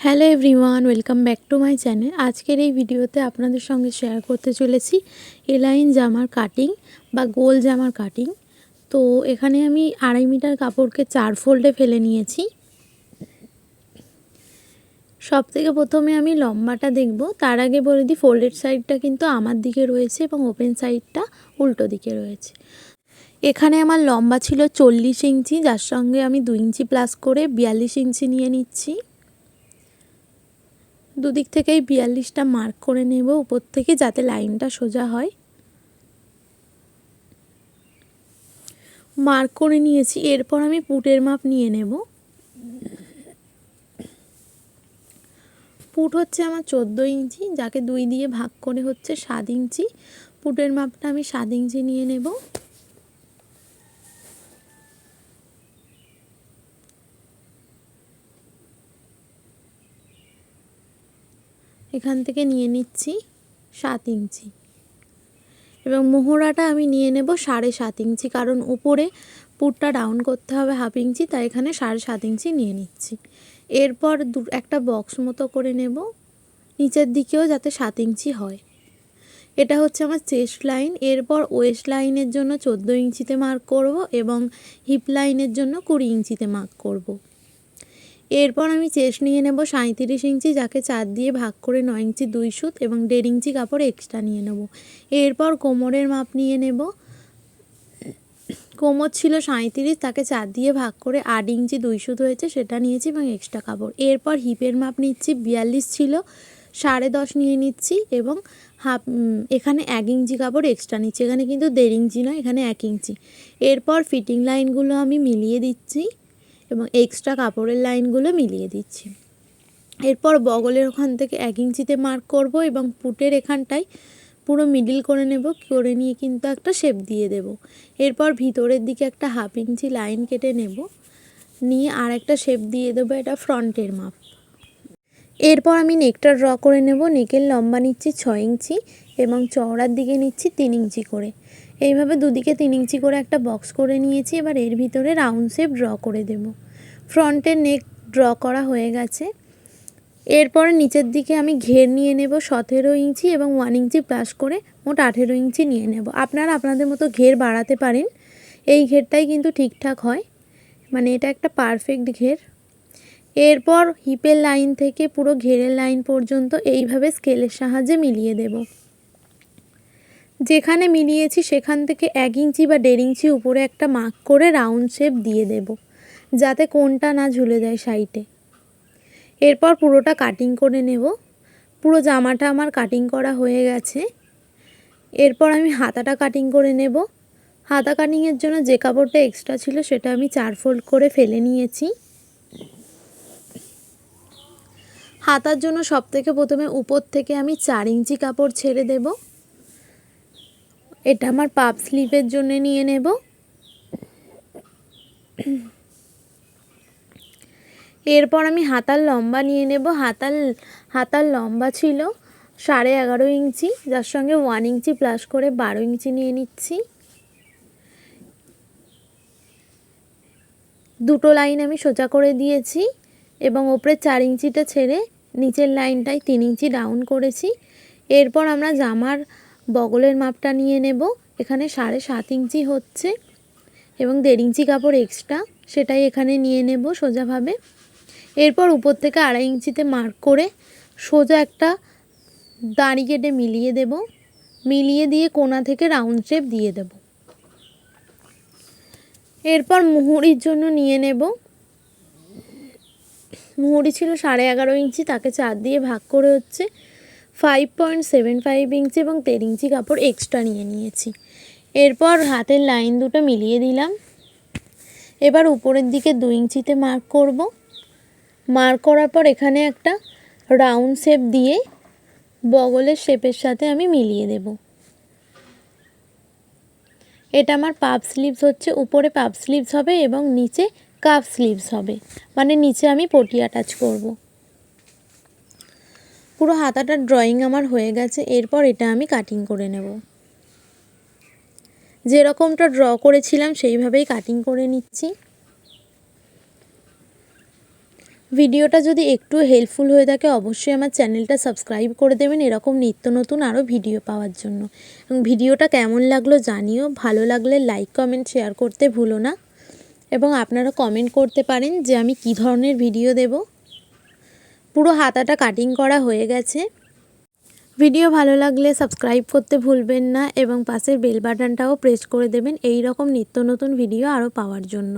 Hello everyone, welcome back to my channel. আজকের এই ভিডিওতে আপনাদের সঙ্গে শেয়ার করতে চলেছি এলাইন জামার কাটিং বা গোল জামার কাটিং। তো এখানে আমি আড়াই মিটার কাপড়কে চার ফোল্ডে ফেলে নিয়েছি। সব থেকে প্রথমে আমি লম্বাটা দেখব। তার আগে বলে দিই, ফোল্ডেড সাইডটা কিন্তু আমার দিকে রয়েছে এবং ওপেন সাইডটা উল্টো দিকে রয়েছে। এখানে আমার লম্বা ছিল চল্লিশ ইঞ্চি, যার সঙ্গে আমি দু ইঞ্চি প্লাস করে বিয়াল্লিশ ইঞ্চি নিয়ে নিচ্ছি। দুদিক থেকেই বিয়াল্লিশটা মার্ক করে নেব, উপর থেকে যাতে লাইনটা সোজা হয়। মার্ক করে নিয়েছি, এরপর আমি পুটের মাপ নিয়ে নেব। পুট হচ্ছে আমার চোদ্দ ইঞ্চি, যাকে দুই দিয়ে ভাগ করে হচ্ছে সাত ইঞ্চি। পুটের মাপটা আমি সাত ইঞ্চি নিয়ে নেব। এখান থেকে নিয়ে নিচ্ছি সাত ইঞ্চি। এবং মোহরাটা আমি নিয়ে নেব সাড়ে সাত ইঞ্চি, কারণ উপরে পুরটা ডাউন করতে হবে হাফ ইঞ্চি, তাই এখানে সাড়ে সাত ইঞ্চি নিয়ে নিচ্ছি। এরপর দু, একটা বক্স মতো করে নেব, নিচের দিকেও যাতে সাত ইঞ্চি হয়। এটা হচ্ছে আমার চেস্ট লাইন। এরপর ওয়েস্ট লাইনের জন্য চোদ্দ ইঞ্চিতে মার্ক করব এবং হিপ লাইনের জন্য কুড়ি ইঞ্চিতে মার্ক করব। এরপর আমি চেস্ট নিয়ে নেব সাঁত্রিশ ইঞ্চি, যাকে চার দিয়ে ভাগ করে নয় ইঞ্চি দুই সুত এবং দেড় ইঞ্চি কাপড় এক্সট্রা নিয়ে নেব। এরপর কোমরের মাপ নিয়ে নেব। কোমর ছিল সাঁত্রিশ তাকে চার দিয়ে ভাগ করে আট ইঞ্চি দুই সুত হয়েছে, সেটা নিয়েছি এবং এক্সট্রা কাপড়। এরপর হিপের মাপ নিচ্ছি, বিয়াল্লিশ ছিল, সাড়ে দশ নিয়ে নিচ্ছি এবং হাফ এখানে এক ইঞ্চি কাপড় এক্সট্রা নিচ্ছি, এখানে কিন্তু দেড় ইঞ্চি নয়, এখানে এক ইঞ্চি। এরপর ফিটিং লাইনগুলো আমি মিলিয়ে দিচ্ছি। এবং এক্সট্রা কাপড়ের লাইনগুলো মিলিয়ে দিচ্ছি। এরপর বগলের ওখান থেকে এক ইঞ্চিতে মার্ক করব এবং পুটের এখানটায় পুরো মিডিল করে নেব, করে নিয়ে কিন্তু একটা শেপ দিয়ে দেব। এরপর ভিতরের দিকে একটা হাফ ইঞ্চি লাইন কেটে নেব, নিয়ে আর একটা শেপ দিয়ে দেবো এটা ফ্রন্টের মাপ। এরপর আমি নেকটা ড্র করে নেব নেকের লম্বা নিচ্ছি ছয় ইঞ্চি এবং চওড়ার দিকে নিচ্ছি তিন ইঞ্চি করে। এইভাবে দুদিকে তিন ইঞ্চি করে একটা বক্স করে নিয়েছি, এবার এর ভিতরে রাউন্ড শেপ ড্র করে দেব। ফ্রন্টের নেক ড্র করা হয়ে গেছে। এরপরে নিচের দিকে আমি ঘের নিয়ে নেব সতেরো ইঞ্চি এবং ওয়ান ইঞ্চি প্লাস করে মোট আঠেরো ইঞ্চি নিয়ে নেব। আপনারা আপনাদের মতো ঘের বাড়াতে পারেন। এই ঘেরটাই কিন্তু ঠিকঠাক হয়। মানে এটা একটা পারফেক্ট ঘের। এরপর হিপের লাইন থেকে পুরো ঘেরের লাইন পর্যন্ত এইভাবে স্কেলের সাহায্যে মিলিয়ে দেব। যেখানে মিলিয়েছি সেখান থেকে এক ইঞ্চি বা দেড় ইঞ্চি উপরে একটা মার্ক করে রাউন্ড শেপ দিয়ে দেব, যাতে কোনটা না ঝুলে যায় সাইডে। এরপর পুরোটা কাটিং করে নেব। পুরো জামাটা আমার কাটিং করা হয়ে গেছে। এরপর আমি হাতাটা কাটিং করে নেব। হাতা কাটিংয়ের জন্য যে কাপড়টা এক্সট্রা ছিল সেটা আমি চার ফোল্ড করে ফেলে নিয়েছি। হাতার জন্য সব থেকে প্রথমে উপর থেকে আমি চার ইঞ্চি কাপড় ছেড়ে দেব। এটা আমার পাপ স্লিপের জন্য নিয়ে নেব। এরপর আমি হাতার লম্বা নিয়ে নেব। হাতার হাতার লম্বা ছিল সাড়ে এগারো ইঞ্চি, যার সঙ্গে ওয়ান ইঞ্চি প্লাস করে বারো ইঞ্চি নিয়ে নিচ্ছি। দুটো লাইন আমি সোজা করে দিয়েছি এবং ওপরে চার ইঞ্চিটা ছেড়ে নিচের লাইনটায় তিন ইঞ্চি ডাউন করেছি। এরপর আমরা জামার বগলের মাপটা নিয়ে নেব। এখানে সাড়ে সাত ইঞ্চি হচ্ছে এবং দেড় ইঞ্চি কাপড় এক্সট্রা সেটাই এখানে নিয়ে নেব সোজাভাবে। এরপর উপর থেকে আড়াই ইঞ্চিতে মার্ক করে সোজা একটা দাড়ি কেটে মিলিয়ে দেব। মিলিয়ে দিয়ে কোনা থেকে রাউন্ড শেপ দিয়ে দেব। এরপর মুহুরির জন্য নিয়ে নেব। মুহুরি ছিল সাড়ে এগারো ইঞ্চি, তাকে চার দিয়ে ভাগ করে হচ্ছে। Five point seven five inch এবং দেড় ইঞ্চি কাপড় এক্সট্রা নিয়ে নিয়েছি। এরপর হাতের লাইন দুটো মিলিয়ে দিলাম। এবার উপরের দিকে দু ইঞ্চিতে মার্ক করব। মার্ক করার পর এখানে একটা রাউন্ড শেপ দিয়ে বগলের শেপের সাথে আমি মিলিয়ে দেব। এটা আমার পাপ স্লিভস হচ্ছে, উপরে পাপ স্লিভস হবে এবং নিচে কাপ স্লিভস হবে। মানে নিচে আমি পটি অ্যাটাচ করব। পুরো হাতাটার ড্রয়িং আমার হয়ে গেছে, এরপর এটা আমি কাটিং করে নেব। যেরকমটা ড্র করেছিলাম, সেইভাবেই কাটিং করে নিচ্ছি। ভিডিওটা যদি একটু হেল্পফুল হয়ে থাকে, অবশ্যই আমার চ্যানেলটা সাবস্ক্রাইব করে দেবেন, এরকম নিত্য নতুন আরও ভিডিও পাওয়ার জন্য। এবং ভিডিওটা কেমন লাগল জানিও, ভালো লাগলে লাইক কমেন্ট শেয়ার করতে ভুলো না। এবং আপনারা কমেন্ট করতে পারেন যে আমি কী ধরনের ভিডিও দেব। পুরো হাতাটা কাটিং করা হয়ে গেছে। ভিডিও ভালো লাগলে সাবস্ক্রাইব করতে ভুলবেন না এবং পাশের বেল বাটনটাও প্রেস করে দেবেন। এই রকম নিত্য নতুন ভিডিও আরও পাওয়ার জন্য।